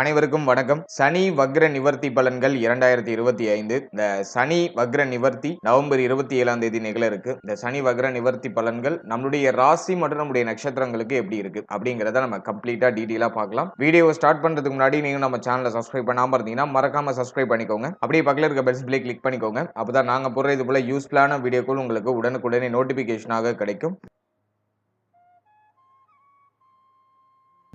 அனைவருக்கும் வணக்கம். சனி வக்ர நிவர்த்தி பலன்கள் இரண்டாயிரத்தி இருபத்தி ஐந்து. இந்த சனி வக்ர நிவர்த்தி நவம்பர் இருபத்தி ஏழாம் தேதி நிகழ இருக்கு. இந்த சனி வக்ர நிவர்த்தி பலன்கள் நம்மளுடைய ராசி மற்றும் நம்முடைய நட்சத்திரங்களுக்கு எப்படி இருக்கு அப்படிங்கறத நம்ம கம்ப்ளீட்டா டீட்டெயிலா பார்க்கலாம். வீடியோவை ஸ்டார்ட் பண்றதுக்கு முன்னாடி நீங்க நம்ம சேனலை சப்ஸ்கிரைப் பண்ணாம இருந்தீங்கன்னா மறக்காம சப்ஸ்கிரைப் பண்ணிக்கோங்க. அப்படியே பக்கத்தில் இருக்க பெல் பிளே கிளிக் பண்ணிக்கோங்க. அப்பதான் நாங்க போடுற இது போல யூஸ்ஃபுல்லான வீடியோக்கள் உங்களுக்கு உடனுக்குடனே நோட்டிபிகேஷனாக கிடைக்கும்.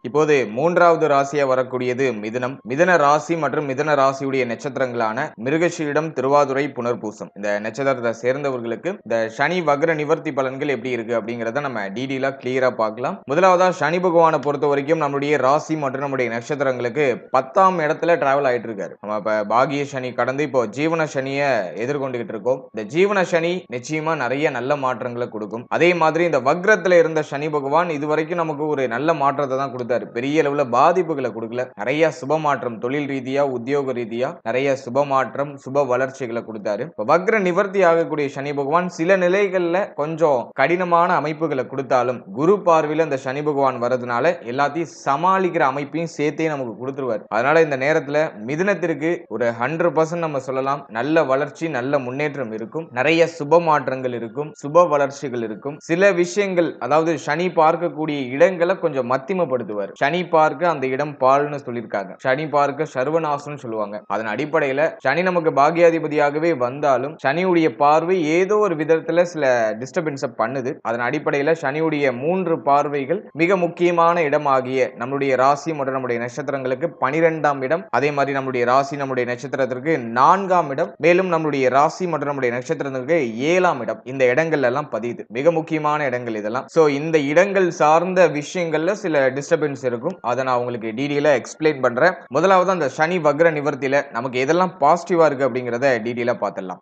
இப்போது மூன்றாவது ராசியா வரக்கூடியது மிதனம். மிதன ராசி மற்றும் மிதன ராசியுடைய நட்சத்திரங்களான மிருகஷீடம் திருவாதுரை புனர்பூசம். இந்த நட்சத்திரத்தை சேர்ந்தவர்களுக்கு இந்த சனி வக்ர நிவர்த்தி பலன்கள் எப்படி இருக்கு அப்படிங்கிறத நம்ம டீடெயிலா கிளியரா பார்க்கலாம். முதலாவதா சனி பகவானை பொறுத்த வரைக்கும் நம்மளுடைய ராசி மற்றும் நம்முடைய நட்சத்திரங்களுக்கு பத்தாம் இடத்துல டிராவல் ஆயிட்டு இருக்காரு நம்ம இப்ப பாகிய சனி கடந்து இப்போ ஜீவன சனியை எதிர்கொண்டுகிட்டு இருக்கோம். இந்த ஜீவன சனி நிச்சயமா நிறைய நல்ல மாற்றங்களை கொடுக்கும். அதே மாதிரி இந்த வக்ரத்துல இருந்த சனி பகவான் இதுவரைக்கும் நமக்கு ஒரு நல்ல மாற்றத்தை தான் கொடுத்தாரு. பெரிய அளவுல பாதிப்புகளை கொடுக்கல. நிறைய சுப மாற்றம் தொழில் ரீதியா உத்தியோக ரீதியா நிறைய சுப மாற்றம் சுப வளர்ச்சிகளை கொடுத்தாரு. வக்ர நிவர்த்தி ஆகக்கூடிய சனி பகவான் சில நிலைகள்ல கொஞ்சம் கடினமான அமைப்புகளை கொடுத்தாலும் குரு பார்வையில இந்த சனி பகவான் வர்றதுனால எல்லாத்தையும் சமாளிக்கிற அமைப்பையும் சேர்த்தே நமக்கு கொடுத்துருவாரு. அதனால இந்த நேரத்துல மிதுனத்திற்கு ஒரு ஹண்ட்ரட் பர்சன்ட் நம்ம சொல்லலாம். நல்ல வளர்ச்சி நல்ல முன்னேற்றம் இருக்கும். நிறைய சுப மாற்றங்கள் இருக்கும். சுப வளர்ச்சிகள் இருக்கும். சில விஷயங்கள் அதாவது சனி பார்க்கக்கூடிய இடங்களை கொஞ்சம் மத்திமப்படுத்துவார். சனி பார்க்க அந்த இடம் பால்னு சொல்லியிருக்காங்க. சனி பார்க்க சர்வநாசம்னு சொல்லுவாங்க. அதன் அடிப்படையில சனி நமக்கு பாகியாதிபதியாகவே வந்தாலும் சனியுடைய பார்வை ஏதோ ஒரு விதத்துல சில டிஸ்டர்பன்ஸை பண்ணுது. அதன் அடிப்படையில சனியுடைய மூன்று பார்வைகள் மிக முக்கியமான இடமாகிய நம்முடைய ராசி மற்றும் நம்முடைய நட்சத்திரங்களுக்கு பனிரெண்டாம் இடம். அதே மாதிரி நம்முடைய ராசி நம்முடைய நட்சத்திரத்திற்கு நான்காம் இடம். மேலும் நம்முடைய ராசி மற்றும் நம்முடைய நட்சத்திரத்திற்கு ஏழாம் இடம். இந்த இடங்கள் எல்லாம் பதியுது. மிக முக்கியமான இடங்கள் இதெல்லாம். சோ இந்த இடங்கள் சார்ந்த விஷயங்கள்ல சில டிஸ்டர்பன்ஸ் இருக்கும். அதை நான் உங்களுக்கு டீடெயிலா எக்ஸ்பிளைன் பண்றேன். முதலாவது அந்த சனி வக்ர நிவர்த்தியில நமக்கு எதெல்லாம் பாசிட்டிவா இருக்கு அப்படிங்கறத டீடெயிலா பார்த்துடலாம்.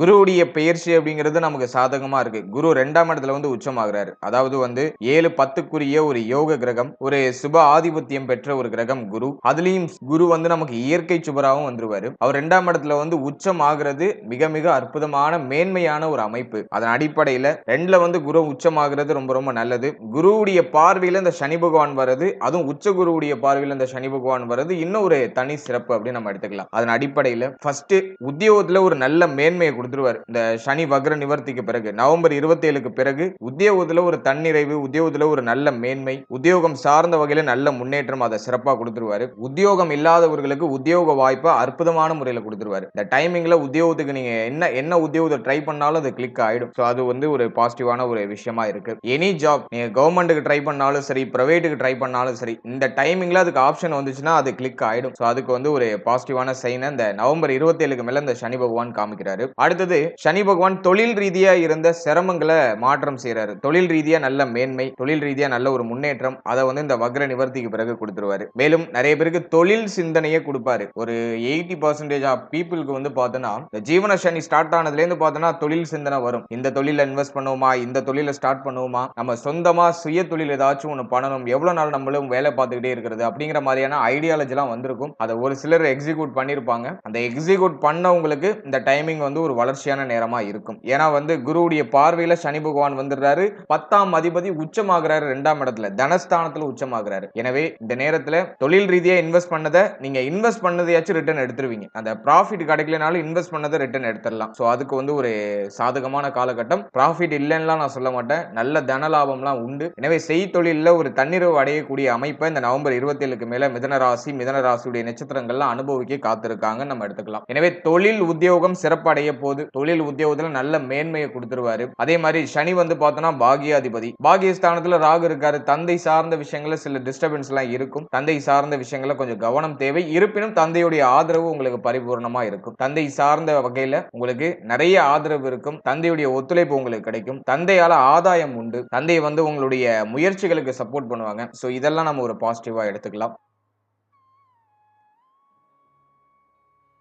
குருவுடைய பெயர்ச்சி அப்படிங்கிறது நமக்கு சாதகமா இருக்கு. குரு ரெண்டாம் இடத்துல வந்து உச்சமாகிறாரு. அதாவது வந்து ஏழு பத்துக்குரிய ஒரு யோக கிரகம் ஒரு சுப ஆதிபத்தியம் பெற்ற ஒரு கிரகம் குரு. அதுலயும் குரு வந்து நமக்கு இயற்கை சுபராகவும் வந்துருவாரு. அவர் ரெண்டாம் இடத்துல வந்து உச்சம் ஆகிறது மிக மிக அற்புதமான மேன்மையான ஒரு அமைப்பு. அதன் அடிப்படையில ரெண்டுல வந்து குரு உச்சமாகிறது ரொம்ப ரொம்ப நல்லது. குருவுடைய பார்வையில இந்த சனி பகவான் வர்றது அதுவும் உச்ச குருவுடைய பார்வையில இந்த சனி பகவான் வர்றது இன்னும் ஒரு தனி சிறப்பு அப்படின்னு நம்ம எடுத்துக்கலாம். அதன் அடிப்படையில ஃபர்ஸ்ட் உத்தியோகத்துல ஒரு நல்ல மேன்மையை கொடுத்துருவாரு. இந்த சனி வக்ர நிவர்த்திக்கு பிறகு நவம்பர் இருபத்தி ஏழுக்கு பிறகு உத்தியோகத்துல ஒரு தன்னிறைவு உத்தியோகத்துல ஒரு நல்ல மேன்மை உத்தியோகம் சார்ந்த வகையில நல்ல முன்னேற்றம் அதை சிறப்பாக கொடுத்துருவாரு. உத்தியோகம் இல்லாதவர்களுக்கு உத்தியோக வாய்ப்பை அற்புதமான முறையில் கொடுத்துருவாரு. இந்த டைமிங்ல உத்தியோகத்துக்கு நீங்க என்ன என்ன உத்தியோகத்தை ட்ரை பண்ணாலும் அது கிளிக் ஆயிடும். ஸோ அது வந்து ஒரு பாசிட்டிவான ஒரு விஷயமா இருக்கு. எனி ஜாப் நீங்க கவர்மெண்ட்டுக்கு ட்ரை பண்ணாலும் சரி பிரைவேட்டுக்கு ட்ரை பண்ணாலும் சரி இந்த டைமிங்ல அதுக்கு ஆப்ஷன் வந்துச்சுன்னா அது கிளிக் ஆயிடும். ஸோ அதுக்கு வந்து ஒரு பாசிட்டிவான சைனை இந்த நவம்பர் இருபத்தி ஏழுக்கு மேல இந்த சனி பகவான் காமிக்கிறாரு. அடுத்தது சனி பகவான் தொழில் ரீதியா இருந்த சிரமங்களை மாற்றம் செய்யறாரு தொழில் ரீதியா நல்ல மேன்மை தொழில் ரீதியா நல்ல ஒரு முன்னேற்றம் அதை வந்து இந்த வக்ர நிவர்த்திக்கு பிறகு கொடுத்துருவாரு. மேலும் நிறைய பேருக்கு தொழில் சிந்தனையே கொடுப்பாரு. ஒரு எயிட்டி பர்சன்டேஜ் ஆஃப் பீப்புளுக்கு வந்து பார்த்தோன்னா இந்த ஜீவன சனி ஸ்டார்ட் ஆனதுல இருந்து பார்த்தோன்னா தொழில் சிந்தனை வரும். இந்த தொழில இன்வெஸ்ட் பண்ணுவோமா? இந்த தொழில ஸ்டார்ட் பண்ணுவோமா? நம்ம சொந்தமா சுய தொழில் ஏதாச்சும் ஒன்று பண்ணணும். எவ்வளவு நாள் நம்மளும் வேலை பார்த்துக்கிட்டே இருக்கிறது அப்படிங்கிற மாதிரியான ஐடியாலஜி எல்லாம் வந்திருக்கும். அதை ஒரு சிலர் எக்ஸிக்யூட் பண்ணிருப்பாங்க. அந்த எக்ஸிக்யூட் பண்ணவங்களுக்கு இந்த டைமிங் வந்து ஒரு வளர்ச்சியான நேரமா இருக்கும். ஏன்னா வந்து குருவுடைய பார்வையில சனி பகவான் வந்துடுறாரு. பத்தாம் அதிபதி உச்சமாகிறாரு ரெண்டாம் இடத்துல. தனஸ்தானத்துல உச்சமாகிறாரு. எனவே இந்த நேரத்துல தொழில் ரீதியா இன்வெஸ்ட் பண்ணதை நீங்க இன்வெஸ்ட் பண்ணதையாச்சும் ரிட்டர்ன் எடுத்துருவீங்க. அந்த ப்ராஃபிட் கிடைக்கலனாலும் இன்வெஸ்ட் பண்ணதை ரிட்டர்ன் எடுத்துடலாம். ஸோ அதுக்கு வந்து ஒரு சாதகமான காலகட்டம். ப்ராஃபிட் இல்லைன்னா நான் சொல்ல மாட்டேன். நல்ல தன லாபம்லாம் உண்டு. எனவே செய்தொழிலில் ஒரு தன்னிறைவு அடையக்கூடிய அமைப்பை இந்த நவம்பர் இருபத்தி ஏழுக்கு மேல மிதன ராசி மிதன ராசியுடைய நட்சத்திரங்கள்லாம் அனுபவிக்க காத்திருக்காங்க நம்ம எடுத்துக்கலாம். எனவே தொழில் உத்தியோகம் சிறப்படைய போது தொழில் உத்தியோகத்துல நல்ல மேன்மையை கொடுத்துருவாரு. அதே மாதிரி சனி வந்து பார்த்தோம்னா பாகியாதிபதி. பாகியஸ்தானத்துல ராகு இருக்காரு. தந்தை சார்ந்த விஷயங்கள சில டிஸ்டர்பன்ஸ் எல்லாம் இருக்கும். தந்தை சார்ந்த விஷயங்கள கொஞ்சம் கவனம் தேவை. இருப்பினும் தந்தையுடைய ஆதரவு உங்களுக்கு பரிபூர்ணமா இருக்கும். தந்தை சார்ந்த வகையில உங்களுக்கு நிறைய ஆதரவு இருக்கும். தந்தையுடைய ஒத்துழைப்பு உங்களுக்கு கிடைக்கும். தந்தையால ஆதாயம் உண்டு. தந்தை வந்து உங்களுடைய முயற்சிகளுக்கு சப்போர்ட் பண்ணுவாங்க. சோ இதெல்லாம் நம்ம ஒரு பாசிட்டிவா எடுத்துக்கலாம்.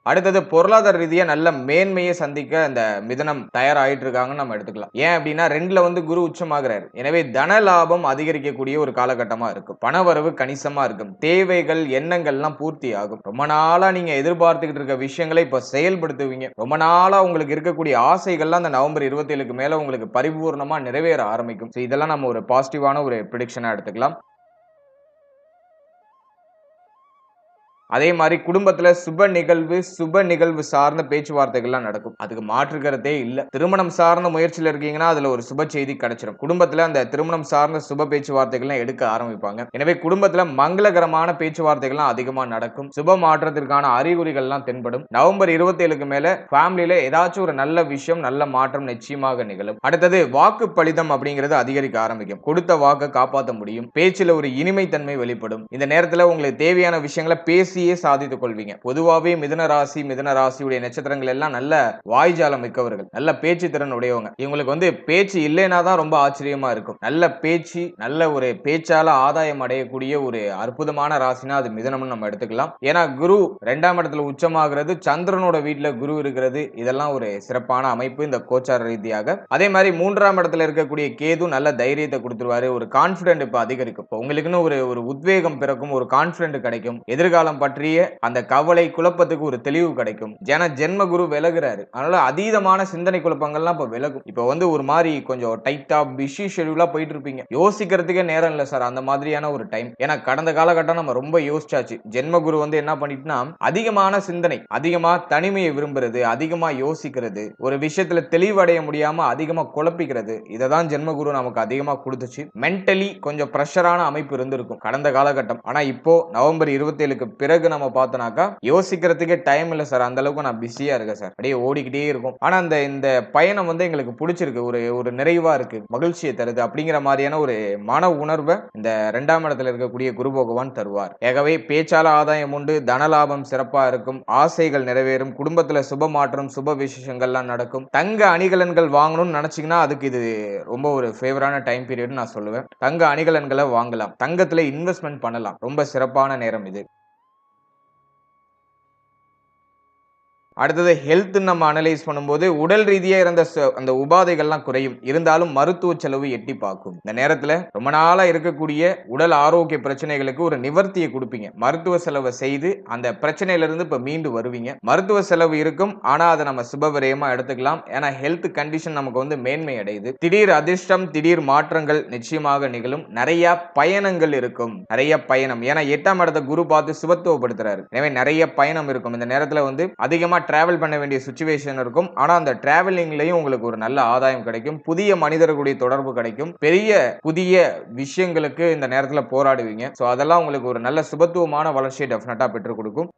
அடுத்தது பொருளாதார ரீதியா நல்ல மேன்மையை சந்திக்க இந்த மிதனம் தயாராயிட்டு இருக்காங்கன்னு நம்ம எடுத்துக்கலாம். ஏன் அப்படின்னா ரெண்டுல வந்து குரு உச்சமாகிறாரு. எனவே தன லாபம் அதிகரிக்கக்கூடிய ஒரு காலகட்டமா இருக்கும் பணவரவு கணிசமா இருக்கும் தேவைகள் எண்ணங்கள்லாம் பூர்த்தி ஆகும். ரொம்ப நாளா நீங்க எதிர்பார்த்துக்கிட்டு இருக்க விஷயங்களை இப்ப செயல்படுத்துவீங்க. ரொம்ப நாளா உங்களுக்கு இருக்கக்கூடிய ஆசைகள்லாம் அந்த நவம்பர் இருபத்தி ஏழுக்கு மேல உங்களுக்கு பரிபூர்ணமா நிறைவேற ஆரம்பிக்கும். இதெல்லாம் நம்ம ஒரு பாசிட்டிவான ஒரு ப்ரிடிக்ஷனா எடுத்துக்கலாம். அதே மாதிரி குடும்பத்துல சுப நிகழ்வு சுப நிகழ்வு சார்ந்த பேச்சுவார்த்தைகள்லாம் நடக்கும். அதுக்கு மாற்றுக்கிறதே இல்ல. திருமணம் சார்ந்த முயற்சியில இருக்கீங்கன்னா அதுல ஒரு சுப செய்தி கிடைச்சிடும் குடும்பத்துல அந்த திருமணம் சார்ந்த சுப பேச்சுவார்த்தைகள்லாம் எடுக்க ஆரம்பிப்பாங்க. எனவே குடும்பத்துல மங்களகரமான பேச்சுவார்த்தைகள்லாம் அதிகமா நடக்கும். சுப மாற்றத்திற்கான அறிகுறிகள்லாம் தென்படும். நவம்பர் இருபத்தி ஏழுக்கு மேல ஃபேமிலியில ஏதாச்சும் ஒரு நல்ல விஷயம் நல்ல மாற்றம் நிச்சயமாக நிகழும். அடுத்தது வாக்கு பலிதம் அப்படிங்கிறது அதிகரிக்க ஆரம்பிக்கும். கொடுத்த வாக்கை காப்பாற்ற முடியும். பேச்சுல ஒரு இனிமை தன்மை வெளிப்படும். இந்த நேரத்துல உங்களுக்கு தேவையான விஷயங்களை பேசி பேசியே சாதித்துக் கொள்வீங்க. பொதுவாகவே மிதன ராசி மிதன ராசியுடைய நட்சத்திரங்கள் எல்லாம் நல்ல வாய்ஜாலம் மிக்கவர்கள். நல்ல பேச்சு திறன் உடையவங்க. இவங்களுக்கு வந்து பேச்சு இல்லைனா தான் ரொம்ப ஆச்சரியமா இருக்கும். நல்ல பேச்சு நல்ல ஒரு பேச்சால ஆதாயம் அடையக்கூடிய ஒரு அற்புதமான ராசினா அது மிதனம்னு நம்ம எடுத்துக்கலாம். ஏன்னா குரு ரெண்டாம் இடத்துல உச்சமாகிறது சந்திரனோட வீட்டுல குரு இருக்கிறது. இதெல்லாம் ஒரு சிறப்பான அமைப்பு இந்த கோச்சார ரீதியாக. அதே மாதிரி மூன்றாம் இடத்துல இருக்கக்கூடிய கேது நல்ல தைரியத்தை கொடுத்துருவாரு. ஒரு கான்பிடென்ட் இப்ப அதிகரிக்கும். இப்போ உங்களுக்குன்னு ஒரு ஒரு உத்வேகம் பிறக்கும் ஒரு கான்பிடென்ட் கிடைக்கும். எதிர்காலம் பற்றிய அந்த கவலை குழப்பத்துக்கு ஒரு தெளிவு கிடைக்கும். ஜன ஜென்ம குரு விலகுறாரு. அதனால அதீதமான சிந்தனை குழப்பங்கள்லாம் இப்ப விலகும். இப்போ வந்து ஒரு மாதிரி கொஞ்சம் டைட்டா பிஸி ஷெடியூலா போயிட்டு இருப்பீங்க. யோசிக்கிறதுக்கே நேரம் இல்லை சார். அந்த மாதிரியான ஒரு டைம் ஏன்னா கடந்த காலகட்டம் நம்ம ரொம்ப யோசிச்சாச்சு. ஜென்ம குரு வந்து என்ன பண்ணிட்டுனா அதிகமான சிந்தனை அதிகமா தனிமையை விரும்புறது அதிகமா யோசிக்கிறது ஒரு விஷயத்துல தெளிவடைய முடியாம அதிகமா குழப்பிக்கிறது இதை தான் ஜென்மகுரு நமக்கு அதிகமா கொடுத்துச்சு. மென்டலி கொஞ்சம் ப்ரெஷரான அமைப்பு இருந்திருக்கும். கடந்த காலகட்டம். ஆனா இப்போ நவம்பர் இருபத்தி ஏழுக்கு பிறகு நம்ம பார்த்தோம்னாக்கா யோசிக்கிறதுக்கே டைம் இல்லை சார் அந்த அளவுக்கு நான் பிஸியா இருக்கேன் சார் அப்படியே ஓடிக்கிட்டே இருக்கும். ஆனா அந்த இந்த பயணம் வந்து எங்களுக்கு பிடிச்சிருக்கு. ஒரு ஒரு நிறைவா இருக்கு. மகிழ்ச்சியை தருது அப்படிங்கிற மாதிரியான ஒரு மன உணர்வை இந்த ரெண்டாம் இடத்துல இருக்கக்கூடிய குரு பகவான் தருவார். ஆகவே பேச்சால ஆதாயம் உண்டு தனலாபம் சிறப்பா இருக்கும் ஆசைகள் நிறைவேறும் குடும்பத்துல சுப மாற்றம் சுப விசேஷங்கள்லாம் நடக்கும். தங்க அணிகலன்கள் வாங்கணும்னு நினைச்சீங்கன்னா அதுக்கு இது ரொம்ப ஒரு ஃபேவரான டைம் பீரியட் நான் சொல்லுவேன். தங்க அணிகலன்களை வாங்கலாம். தங்கத்துல இன்வெஸ்ட்மெண்ட் பண்ணலாம். ரொம்ப சிறப்பான நேரம் இது. அடுத்தது ஹெல்த் நம்ம அனலைஸ் பண்ணும்போது உடல் ரீதியாக இருந்த அந்த உபாதைகள்லாம் குறையும். இருந்தாலும் மருத்துவ செலவு எட்டி பார்க்கும். இந்த நேரத்தில் ரொம்ப நாளாக இருக்கக்கூடிய உடல் ஆரோக்கிய பிரச்சனைகளுக்கு ஒரு நிவர்த்தியை கொடுப்பீங்க. மருத்துவ செலவை செய்து அந்த பிரச்சனையிலிருந்து இப்போ மீண்டு வருவீங்க. மருத்துவ செலவு இருக்கும். ஆனால் அதை நம்ம சுபவிரயமாக எடுத்துக்கலாம். ஏன்னா ஹெல்த் கண்டிஷன் நமக்கு வந்து மேன்மை அடையுது. திடீர் அதிர்ஷ்டம் திடீர் மாற்றங்கள் நிச்சயமாக நிகழும். நிறைய பயணங்கள் இருக்கும். நிறைய பயணம். ஏன்னா எட்டாம் இடத்தை குரு பார்த்து சுபத்துவப்படுத்துறாரு. எனவே நிறைய பயணம் இருக்கும். இந்த நேரத்தில் வந்து அதிகமாக டிராவல் பண்ண வேண்டிய சுச்சுவேஷன் இருக்கும். ஆனால் அந்த டிராவலிங்லையும் உங்களுக்கு ஒரு நல்ல ஆதாயம் கிடைக்கும். புதிய மனிதர்களுடைய தொடர்பு கிடைக்கும். பெரிய புதிய விஷயங்களுக்கு இந்த நேரத்தில் போராடுவீங்க. சோ அதெல்லாம் உங்களுக்கு ஒரு நல்ல சுபத்துவமான வளர்ச்சியை டெஃபினட்டாக பெற்றுக் கொடுக்கும்.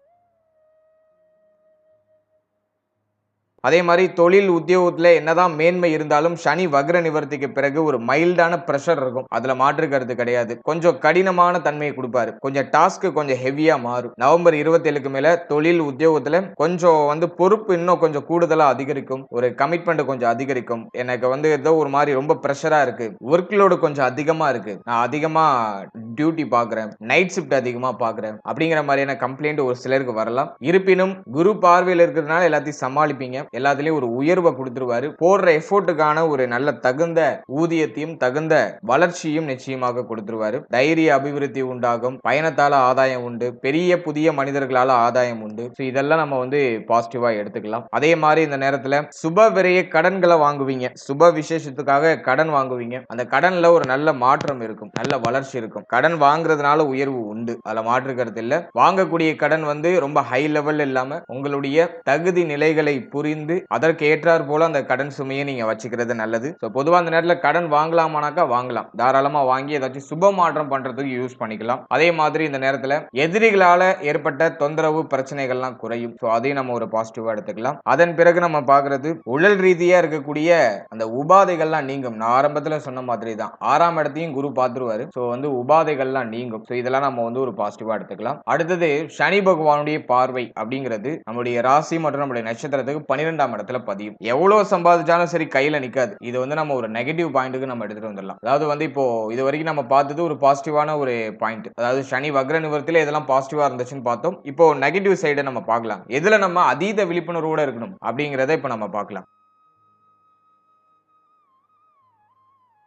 அதே மாதிரி தொழில் உத்தியோகத்தில் என்னதான் மேன்மை இருந்தாலும் சனி வக்ர நிவர்த்திக்கு பிறகு ஒரு மைல்டான ப்ரெஷர் இருக்கும். அதில் மாற்று கருத்து கிடையாது. கொஞ்சம் கடினமான தன்மையை கொடுப்பாரு. கொஞ்சம் டாஸ்க்கு கொஞ்சம் ஹெவியாக மாறும். நவம்பர் இருபத்தேழுக்கு மேலே தொழில் உத்தியோகத்தில் கொஞ்சம் வந்து பொறுப்பு இன்னும் கொஞ்சம் கூடுதலாக அதிகரிக்கும். ஒரு கமிட்மெண்ட் கொஞ்சம் அதிகரிக்கும். எனக்கு வந்து ஏதோ ஒரு மாதிரி ரொம்ப ப்ரெஷராக இருக்கு. ஒர்க் லோடு கொஞ்சம் அதிகமாக இருக்கு. நான் அதிகமாக டியூட்டி பார்க்குறேன் நைட் ஷிஃப்ட் அதிகமாக பார்க்குறேன் அப்படிங்கிற மாதிரியான கம்ப்ளைண்ட் ஒரு சிலருக்கு வரலாம். இருப்பினும் குரு பார்வையில் இருக்கிறதுனால எல்லாத்தையும் சமாளிப்பீங்க. எல்லாத்துலயும் ஒரு உயர்வை கொடுத்துருவாரு. போடுற எஃபோர்ட்டுக்கான ஒரு நல்ல தகுந்த ஊதியத்தையும் தகுந்த வளர்ச்சியும் நிச்சயமாக கொடுத்துருவாரு. தைரிய அபிவிருத்தி உண்டாகும். பயணத்தால ஆதாயம் உண்டு. பெரிய புதிய மனிதர்களால ஆதாயம் உண்டு. ஸோ இதெல்லாம் நம்ம வந்து பாசிட்டிவா எடுத்துக்கலாம். அதே மாதிரி இந்த நேரத்துல சுப விரைய கடன்களை வாங்குவீங்க. சுப விசேஷத்துக்காக கடன் வாங்குவீங்க. அந்த கடன்ல ஒரு நல்ல மாற்றம் இருக்கும். நல்ல வளர்ச்சி இருக்கும். கடன் வாங்குறதுனால உயர்வு உண்டு. அதுல மாற்று கருத்து இல்லை. வாங்கக்கூடிய கடன் வந்து ரொம்ப ஹை லெவல் இல்லாம உங்களுடைய தகுதி நிலைகளை புரிந்து அதற்கு ஏற்றார் போல அந்த கடன் சுமையை நீங்க வச்சுக்கிறது நல்லது. ஸோ பொதுவாக அந்த நேரத்தில் கடன் வாங்கலாமானாக்கா வாங்கலாம். தாராளமா வாங்கி ஏதாச்சும் சுப மாற்றம் பண்றதுக்கு யூஸ் பண்ணிக்கலாம். அதே மாதிரி இந்த நேரத்தில் எதிரிகளால ஏற்பட்ட தொந்தரவு பிரச்சனைகள்லாம் குறையும். ஸோ அதையும் நம்ம ஒரு பாசிட்டிவா எடுத்துக்கலாம். அதன் பிறகு நம்ம பார்க்கிறது உடல் ரீதியா இருக்கக்கூடிய அந்த உபாதைகள்லாம் நீங்கும். நான் ஆரம்பத்துல சொன்ன மாதிரி தான். ஆறாம் இடத்தையும் குரு பார்த்துருவாரு. ஸோ வந்து உபாதைகள்லாம் நீங்கும். ஸோ இதெல்லாம் நம்ம வந்து ஒரு பாசிட்டிவா எடுத்துக்கலாம். அடுத்தது சனி பகவானுடைய பார்வை அப்படிங்கிறது நம்முடைய ராசி மற்றும் நம்முடைய நட்சத்திரத்துக்கு பன்னிரெண்டாம் இடத்துல பதியும். எவ்வளவு சம்பாதிச்சாலும் சரி கையில நிக்காது. இது வந்து நம்ம ஒரு நெகட்டிவ் பாயிண்ட்டுக்கு நம்ம எடுத்துட்டு வந்துடலாம். அதாவது வந்து இப்போ இது வரைக்கும் நம்ம பார்த்தது ஒரு பாசிட்டிவான ஒரு பாயிண்ட் அதாவது சனி வக்ர நிவர்த்தியில இதெல்லாம் பாசிட்டிவா இருந்துச்சுன்னு பார்த்தோம். இப்போ நெகட்டிவ் சைடை நம்ம பார்க்கலாம். எதுல நம்ம அதீத விழிப்புணர்வோட இருக்கணும் அப்படிங்கிறத இப்போ நம்ம பார்க்கலாம்.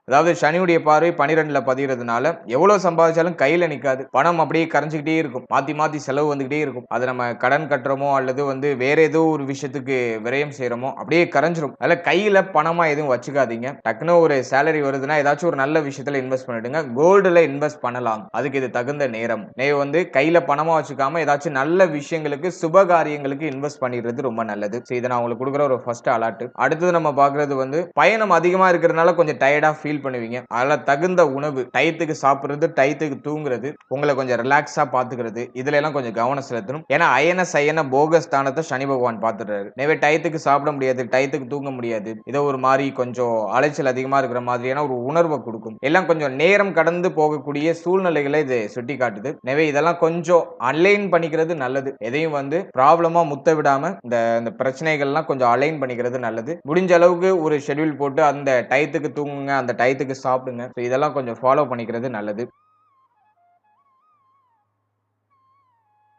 அதாவது சனியுடைய பார்வை பனிரெண்டுல பதிகிறதுனால எவ்வளவு சம்பாதிச்சாலும் கையில நிக்காது. பணம் அப்படியே கரைஞ்சிக்கிட்டே இருக்கும். மாத்தி மாத்தி செலவு வந்துகிட்டே இருக்கும். அதை நம்ம கடன் கட்டுறோமோ அல்லது வந்து வேற ஏதோ ஒரு விஷயத்துக்கு விரயம் செய்யறோமோ அப்படியே கரைஞ்சிரும். அதில் கையில பணமா எதுவும் வச்சுக்காதீங்க. டக்குன்னு ஒரு சேலரி வருதுன்னா ஏதாச்சும் ஒரு நல்ல விஷயத்துல இன்வெஸ்ட் பண்ணிடுங்க. கோல்டுல இன்வெஸ்ட் பண்ணலாம். அதுக்கு இது தகுந்த நேரம். நீ வந்து கையில பணமா வச்சுக்காம ஏதாச்சும் நல்ல விஷயங்களுக்கு சுப காரியங்களுக்கு இன்வெஸ்ட் பண்ணிடுறது ரொம்ப நல்லது. ஸோ இதை நான் உங்களுக்கு கொடுக்குற ஒரு ஃபர்ஸ்ட் அலாட் அடுத்தது நம்ம பார்க்குறது வந்து பயணம் அதிகமா இருக்கிறதுனால கொஞ்சம் டயர்டா ஃபீல் பண்ணுவீங்க. அதில் தகுந்த உணவு டயத்துக்கு சாப்பிட்றது டயத்துக்கு தூங்குறது உங்களை கொஞ்சம் ரிலாக்ஸாக பார்த்துக்கிறது இதுல எல்லாம் கொஞ்சம் கவனம் செலுத்தணும். ஏன்னா அயன சயன போக ஸ்தானத்தை சனி பகவான் பார்த்துடுறாரு எனவே டயத்துக்கு சாப்பிட முடியாது டயத்துக்கு தூங்க முடியாது. இதோ ஒரு மாதிரி கொஞ்சம் அலைச்சல் அதிகமாக இருக்கிற மாதிரியான ஒரு உணர்வை கொடுக்கும். எல்லாம் கொஞ்சம் நேரம் கடந்து போகக்கூடிய சூழ்நிலைகளை இது சுட்டி காட்டுது எனவே இதெல்லாம் கொஞ்சம் அலைன் பண்ணிக்கிறது நல்லது. எதையும் வந்து ப்ராப்ளமா முத்த விடாம இந்த இந்த பிரச்சனைகள்லாம் கொஞ்சம் அலைன் பண்ணிக்கிறது நல்லது. முடிஞ்ச அளவுக்கு ஒரு ஷெட்யூல் போட்டு அந்த டயத்துக்கு தூங்குங்க அந்த டயத்துக்கு சாப்பிடுங்க. ஸோ இதெல்லாம் கொஞ்சம் ஃபாலோ பண்ணிக்கிறது நல்லது.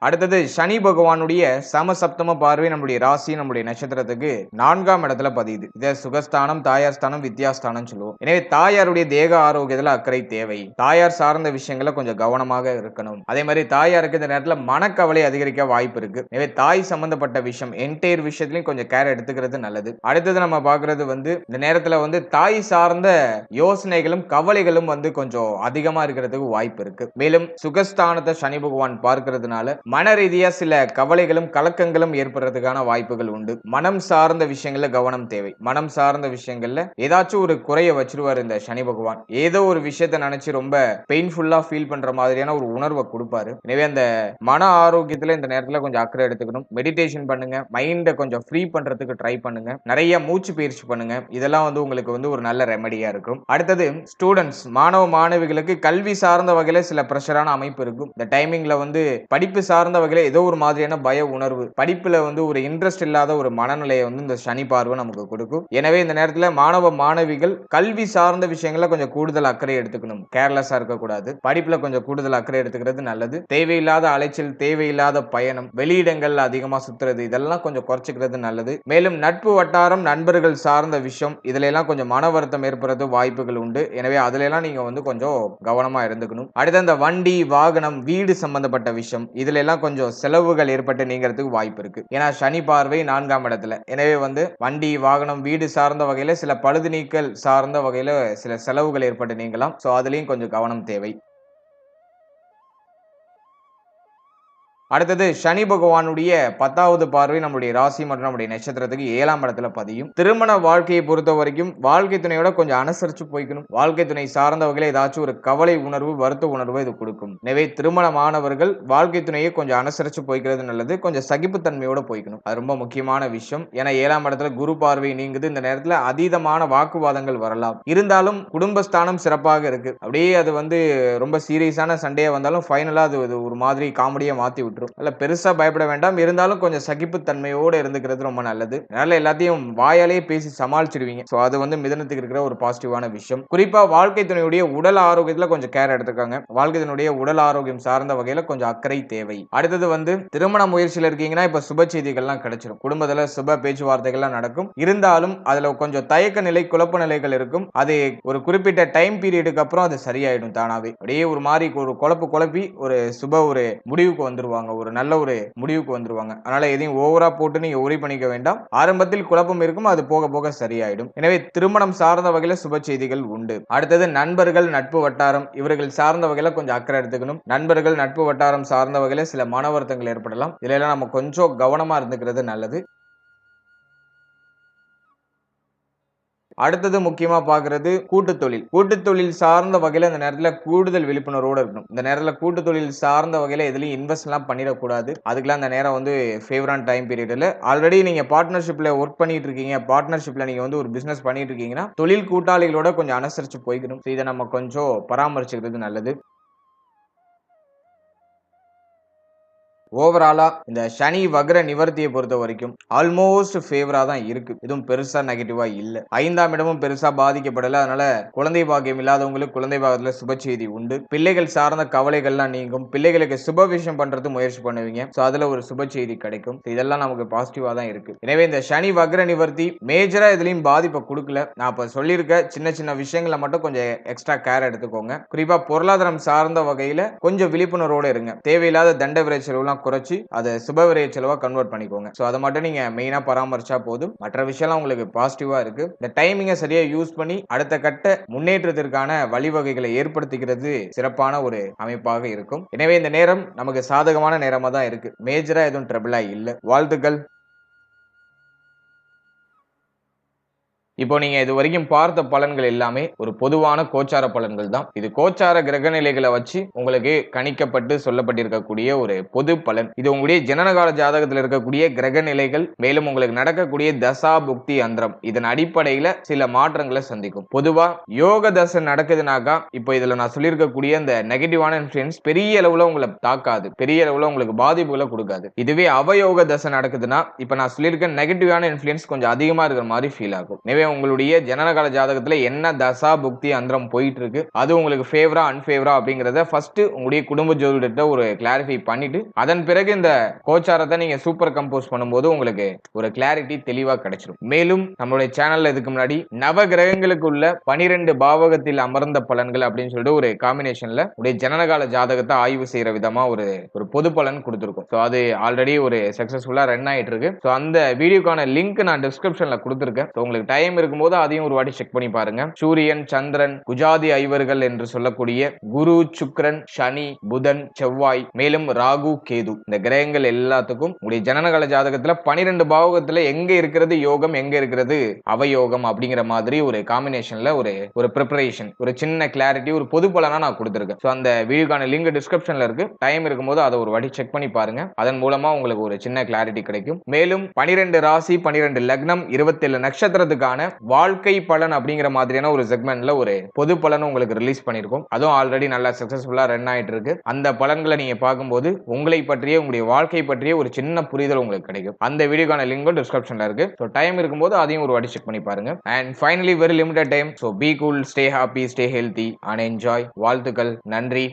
அடுத்தது சனி பகவானுடைய சமசப்தம பார்வை நம்முடைய ராசி நம்முடைய நட்சத்திரத்துக்கு நான்காம் இடத்துல பதியுது. இதை சுகஸ்தானம் தாயார் ஸ்தானம் வித்யாஸ்தானம் சொல்லுவோம். எனவே தாயாருடைய தேக ஆரோக்கியத்துல அக்கறை தேவை. தாயார் சார்ந்த விஷயங்கள கொஞ்சம் கவனமாக இருக்கணும். அதே மாதிரி தாயாருக்கு இந்த நேரத்துல மனக்கவலை அதிகரிக்க வாய்ப்பு இருக்கு. எனவே தாய் சம்பந்தப்பட்ட விஷயம் என்டையர் விஷயத்திலையும் கொஞ்சம் கேர் எடுத்துக்கிறது நல்லது. அடுத்தது நம்ம பாக்குறது வந்து இந்த நேரத்துல வந்து தாய் சார்ந்த யோசனைகளும் கவலைகளும் வந்து கொஞ்சம் அதிகமா இருக்கிறதுக்கு வாய்ப்பு இருக்கு. மேலும் சுகஸ்தானத்தை சனி பகவான் பார்க்கறதுனால மன ரீதியாக சில கவலைகளும் கலக்கங்களும் ஏற்படுறதுக்கான வாய்ப்புகள் உண்டு. மனம் சார்ந்த விஷயங்கள்ல கவனம் தேவை. மனம் சார்ந்த விஷயங்கள்ல ஏதாச்சும் ஒரு குறைய வச்சிருவார் இந்த சனி பகவான். ஏதோ ஒரு விஷயத்த நினைச்சு ரொம்ப பெயின்ஃபுல்லா ஃபீல் பண்ற மாதிரியான ஒரு உணர்வை கொடுப்பாரு. எனவே அந்த மன ஆரோக்கியத்துல இந்த நேரத்துல கொஞ்சம் அக்கறை எடுத்துக்கணும். மெடிடேஷன் பண்ணுங்க. மைண்டை கொஞ்சம் ஃப்ரீ பண்றதுக்கு ட்ரை பண்ணுங்க. நிறைய மூச்சு பயிற்சி பண்ணுங்க. இதெல்லாம் வந்து உங்களுக்கு வந்து ஒரு நல்ல ரெமடியா இருக்கும். அடுத்தது ஸ்டூடெண்ட்ஸ் மாணவ மாணவிகளுக்கு கல்வி சார்ந்த வகையில சில ப்ரெஷரான அமைப்பு இருக்கும். இந்த டைமிங்ல வந்து படிப்பு சார்ந்த வகையில் ஏதோ ஒரு மாதிரியான பய உணர்வு படிப்பில் வந்து ஒரு இன்ட்ரெஸ்ட் இல்லாத ஒரு மனநிலையை வந்து இந்த சனி பார்வை நமக்கு கொடுக்கும். எனவே இந்த நேரத்தில் மாணவ மாணவிகள் கல்வி சார்ந்த விஷயங்களை கொஞ்சம் கூடுதல் அக்கறை எடுத்துக்கணும். கேர்லெஸ்ஸாக இருக்கக்கூடாது. படிப்பில் கொஞ்சம் கூடுதல் அக்கறை எடுத்துக்கிறது நல்லது. தேவையில்லாத அலைச்சல் தேவையில்லாத பயணம் வெளியிடங்கள் அதிகமாக சுத்துறது இதெல்லாம் கொஞ்சம் குறைச்சிக்கிறது நல்லது. மேலும் நட்பு வட்டாரம் நண்பர்கள் சார்ந்த விஷயம் இதுல எல்லாம் கொஞ்சம் மன வருத்தம் ஏற்படுறது வாய்ப்புகள் உண்டு. எனவே அதுல எல்லாம் நீங்க வந்து கொஞ்சம் கவனமா இருந்துக்கணும். அடுத்த அந்த வண்டி வாகனம் வீடு சம்பந்தப்பட்ட விஷயம் இதுல எல்லாம் கொஞ்சம் செலவுகள் ஏற்பட்டு நீங்கிறதுக்கு வாய்ப்பு இருக்கு. ஏன்னா சனி பார்வை நான்காம் இடத்துல. எனவே வந்து வண்டி வாகனம் வீடு சார்ந்த வகையில சில பழுது நீக்கல் சார்ந்த வகையில சில செலவுகள் ஏற்பட்டு நீங்கலாம். சோ அதுலயும் கொஞ்சம் கவனம் தேவை. அடுத்தது சனி பகவானுடைய பத்தாவது பார்வை நம்முடைய ராசி மற்றும் நம்முடைய நட்சத்திரத்துக்கு ஏழாம் இடத்துல பதியும். திருமண வாழ்க்கையை பொறுத்த வரைக்கும் வாழ்க்கை துணையோட கொஞ்சம் அனுசரிச்சு போய்க்கணும். வாழ்க்கை துணை சார்ந்த வகையில் ஏதாச்சும் ஒரு கவலை உணர்வு வருத்த உணர்வு இது கொடுக்கும். எனவே திருமணமானவர்கள் வாழ்க்கை துணையை கொஞ்சம் அனுசரிச்சு போய்க்கிறது நல்லது. கொஞ்சம் சகிப்புத்தன்மையோட போய்க்கணும். அது ரொம்ப முக்கியமான விஷயம். ஏன்னா ஏழாம் இடத்துல குரு பார்வை நீங்குது. இந்த நேரத்துல அதீதமான வாக்குவாதங்கள் வரலாம். இருந்தாலும் குடும்பஸ்தானம் சிறப்பாக இருக்கு. அப்படியே அது வந்து ரொம்ப சீரியஸான சண்டையா வந்தாலும் ஃபைனலா அது அது ஒரு மாதிரி காமெடியா மாத்தி விட்டுரும் அல்ல பெருசா பயப்பட வேண்டாம். இருந்தாலும் கொஞ்சம் சகிப்புத்தன்மையோட இருந்துக்கிறது ரொம்ப நல்லது. அதனால எல்லாத்தையும் வாயாலே பேசி சமாளிச்சிடுவீங்க. ஸோ அது வந்து மிதனத்துக்கு இருக்கிற ஒரு பாசிட்டிவான விஷயம். குறிப்பா வாழ்க்கை துணையுடைய உடல் ஆரோக்கியத்துல கொஞ்சம் கேர் எடுத்துக்காங்க. வாழ்க்கை துணையுடைய உடல் ஆரோக்கியம் சார்ந்த வகையில கொஞ்சம் அக்கறை தேவை. அடுத்தது வந்து திருமண முயற்சியில இருக்கீங்கன்னா இப்ப சுப செய்திகள்லாம் கிடைச்சிடும் குடும்பத்துல சுப பேச்சுவார்த்தைகள்லாம் நடக்கும். இருந்தாலும் அதுல கொஞ்சம் தயக்க நிலை குழப்ப நிலைகள் இருக்கும். அது ஒரு குறிப்பிட்ட டைம் பீரியடுக்கு அப்புறம் அது சரியாயிடும் தானாவே. அப்படியே ஒரு மாதிரி ஒரு குழப்பு குழப்பி ஒரு சுப ஒரு முடிவுக்கு வந்துருவாங்க. ஒரு நல்ல ஒரு முடிவுக்கு வந்துருவாங்க. அதனால எதையும் ஓவரா போட்டு நீங்க உரி பண்ணிக்க வேண்டாம். ஆரம்பத்தில் குழப்பம் இருக்கும் அது போக போக சரியாயிடும். எனவே திருமணம் சார்ந்த வகையில சுப செய்திகள் உண்டு. அடுத்தது நண்பர்கள் நட்பு வட்டாரம். இவர்கள் சார்ந்த வகையில கொஞ்சம் அக்கறை எடுத்துக்கணும். நண்பர்கள் நட்பு வட்டாரம் சார்ந்த வகையில சில மன வருத்தங்கள் ஏற்படலாம். இதுல நம்ம கொஞ்சம் கவனமா இருந்துக்கிறது நல்லது. அடுத்தது முக்கியமா பாக்குறது கூட்டு தொழில் கூட்டு தொழில் சார்ந்த வகையில இந்த நேரத்துல கூடுதல் விழிப்புணர்வோட இருக்கணும். இந்த நேரத்துல கூட்டு தொழில் சார்ந்த வகையில எதுலயும் இன்வெஸ்ட் எல்லாம் பண்ணிடக்கூடாது. அதுக்கெல்லாம் இந்த நேரம் வந்து ஃபேவரான டைம் பீரியட்ல ஆல்ரெடி நீங்க பார்ட்னர்ஷிப்ல ஒர்க் பண்ணிட்டு இருக்கீங்க. பார்ட்னர்ஷிப்ல நீங்க வந்து ஒரு பிசினஸ் பண்ணிட்டு இருக்கீங்கன்னா தொழில் கூட்டாளிகளோட கொஞ்சம் அனுசரிச்சு போய்க்கணும். இதை நம்ம கொஞ்சம் பராமரிச்சுக்கிறது நல்லது. ஓவராலா இந்த சனி வக்ர நிவர்த்தியை பொறுத்த வரைக்கும் ஆல்மோஸ்ட் ஃபேவரா தான் இருக்கு. எதுவும் பெருசா நெகட்டிவா இல்ல. ஐந்தாம் இடமும் பெருசா பாதிக்கப்படல. அதனால குழந்தை பாக்கியம் இல்லாதவங்களுக்கு குழந்தை பாகத்துல சுப செய்தி உண்டு. பிள்ளைகள் சார்ந்த கவலைகள்லாம் நீங்கும். பிள்ளைகளுக்கு சுப விஷயம் பண்றது முயற்சி பண்ணுவீங்க. சோ அதுல ஒரு சுப செய்தி கிடைக்கும். இதெல்லாம் நமக்கு பாசிட்டிவா தான் இருக்கு. எனவே இந்த சனி வக்ர நிவர்த்தி மேஜரா இதுலயும் பாதிப்பை கொடுக்கல. நான் இப்ப சொல்லியிருக்க சின்ன சின்ன விஷயங்களை மட்டும் கொஞ்சம் எக்ஸ்ட்ரா கேர் எடுத்துக்கோங்க. குறிப்பா பொருளாதாரம் சார்ந்த வகையில கொஞ்சம் விழிப்புணர்வோட இருங்க. தேவையில்லாத தண்ட விரைச்சல் செலவுலாம் குறைச்சி அதை சுப செலவாக கன்வெர்ட் பண்ணிக்கோங்க. ஸோ அதை மட்டும் நீங்க மெயினா பராமரிச்சா போதும். மற்ற விஷயம்லாம் உங்களுக்கு பாசிட்டிவாக இருக்கு. இந்த டைமிங்கை சரியா யூஸ் பண்ணி அடுத்த கட்ட முன்னேற்றத்திற்கான வழிவகைகளை ஏற்படுத்திக்கிறது சிறப்பான ஒரு அமைப்பாக இருக்கும். எனவே இந்த நேரம் நமக்கு சாதகமான நேரமா தான் இருக்கு. மேஜரா எதுவும் ட்ரபிளா இல்லை. வாழ்த்துக்கள். இப்போ நீங்க இது வரைக்கும் பார்த்த பலன்கள் எல்லாமே ஒரு பொதுவான கோச்சார பலன்கள் தான். இது கோச்சார கிரக நிலைகளை வச்சு உங்களுக்கு கணிக்கப்பட்டு சொல்லப்பட்டிருக்கக்கூடிய ஒரு பொது பலன். இது உங்களுடைய ஜனனகால ஜாதகத்தில் இருக்கக்கூடிய கிரக நிலைகள் மேலும் உங்களுக்கு நடக்கக்கூடிய தசா புக்தி அந்தரம். இதன் அடிப்படையில சில மாற்றங்களை சந்திக்கும். பொதுவா யோக தசை நடக்குதுனாக்கா இப்போ இதுல நான் சொல்லியிருக்கக்கூடிய இந்த நெகட்டிவான இன்ஃபுளுன்ஸ் பெரிய அளவுல உங்களை தாக்காது. பெரிய அளவுல உங்களுக்கு பாதிப்புகளை கொடுக்காது. இதுவே அவயோக தசை நடக்குதுன்னா இப்போ நான் சொல்லியிருக்க நெகட்டிவான இன்ஃபுளுன்ஸ் கொஞ்சம் அதிகமா இருக்கிற மாதிரி ஃபீல் ஆகும். எனவே உங்களுடைய ஜனனகால ஜாதகத்தில் என்ன தசா புக்தி அந்தரம் போயிட்டு இருக்கு அது உங்களுக்கு ஃபேவரா அன்ஃபேவரா அப்படிங்கிறத ஃபர்ஸ்ட் உங்களுடைய குடும்ப ஜோதிடத்தை ஒரு கிளாரிஃபை பண்ணிட்டு அதன் பிறகு இந்த கோச்சாரத்தை நீங்க சூப்பர் கம்போஸ் பண்ணும்போது உங்களுக்கு ஒரு கிளாரிட்டி தெளிவாக கிடைச்சிடும் மேலும் நம்மளுடைய சேனல்ல இதுக்கு முன்னாடி நவ கிரகங்களுக்கு உள்ள பனிரெண்டு பாவகத்தில் அமர்ந்த பலன்கள் அப்படின்னு சொல்லிட்டு ஒரு காம்பினேஷன்ல உடைய ஜனனகால ஜாதகத்தை ஆய்வு செய்யற விதமா ஒரு ஒரு பொது பலன் கொடுத்துருக்கோம். ஸோ அது ஆல்ரெடி ஒரு சக்சஸ்ஃபுல்லா ரன் ஆயிட்டு இருக்கு ஸோ அந்த வீடியோக்கான லிங்க் நான் டிஸ்கிரிப்ஷன்ல கொடுத்துருக்கேன். ஸோ உங்களுக்கு டைம் இருக்கும்போது அதையும் ஒரு வாட்டி செக் பண்ணி பாருங்க. சூரியன் சந்திரன் குஜாதி ஐவர்கள் என்று சொல்லக்கூடிய குரு சுக்ரன் சனி புதன் செவ்வாய் மேலும் ராகு கேது. இந்த கிரகங்கள் எல்லாத்துக்கும் உங்களுடைய ஜனனகால ஜாதகத்துல பனிரெண்டு பாவகத்துல எங்க இருக்கிறது யோகம் எங்க இருக்கிறது அவயோகம் அப்படிங்கிற மாதிரி ஒரு காம்பினேஷன்ல ஒரு ஒரு ப்ரிப்பரேஷன் ஒரு சின்ன கிளாரிட்டி ஒரு பொது பலனா நான் கொடுத்துருக்கேன். ஸோ அந்த வீடியோக்கான லிங்க் டிஸ்கிரிப்ஷன்ல இருக்கு. டைம் இருக்கும்போது அதை ஒரு வாட்டி செக் பண்ணி பாருங்க. அதன் மூலமா உங்களுக்கு ஒரு சின்ன கிளாரிட்டி கிடைக்கும். மேலும் பனிரெண்டு ராசி பனிரெண்டு லக்னம் இருபத்தேழு நட்சத்திரத்துக்கான வாழ்க்கை பலன் அப்படிங்கிற மாதிரியான ஒரு செக்மெண்ட்ல ஒரு பொது பலன் உங்களுக்கு ரிலீஸ் பண்ணியிருக்கோம் அதுவும் ஆல்ரெடி நல்லா சக்சஸ்ஃபுல்லா ரன் ஆயிட்டு இருக்கு அந்த பலன்களை நீங்க பார்க்கும்போது உங்களை பற்றிய உங்களுடைய வாழ்க்கை பற்றிய ஒரு சின்ன புரிதல் உங்களுக்கு கிடைக்கும். அந்த வீடியோக்கான லிங்கும் டிஸ்கிரிப்ஷன்ல இருக்கு. ஸோ டைம் இருக்கும்போது அதையும் ஒரு வாட்டி செக் பண்ணி பாருங்க. And finally very limited time so be cool stay happy stay healthy and enjoy வாழ்த்துக்கள். நன்றி.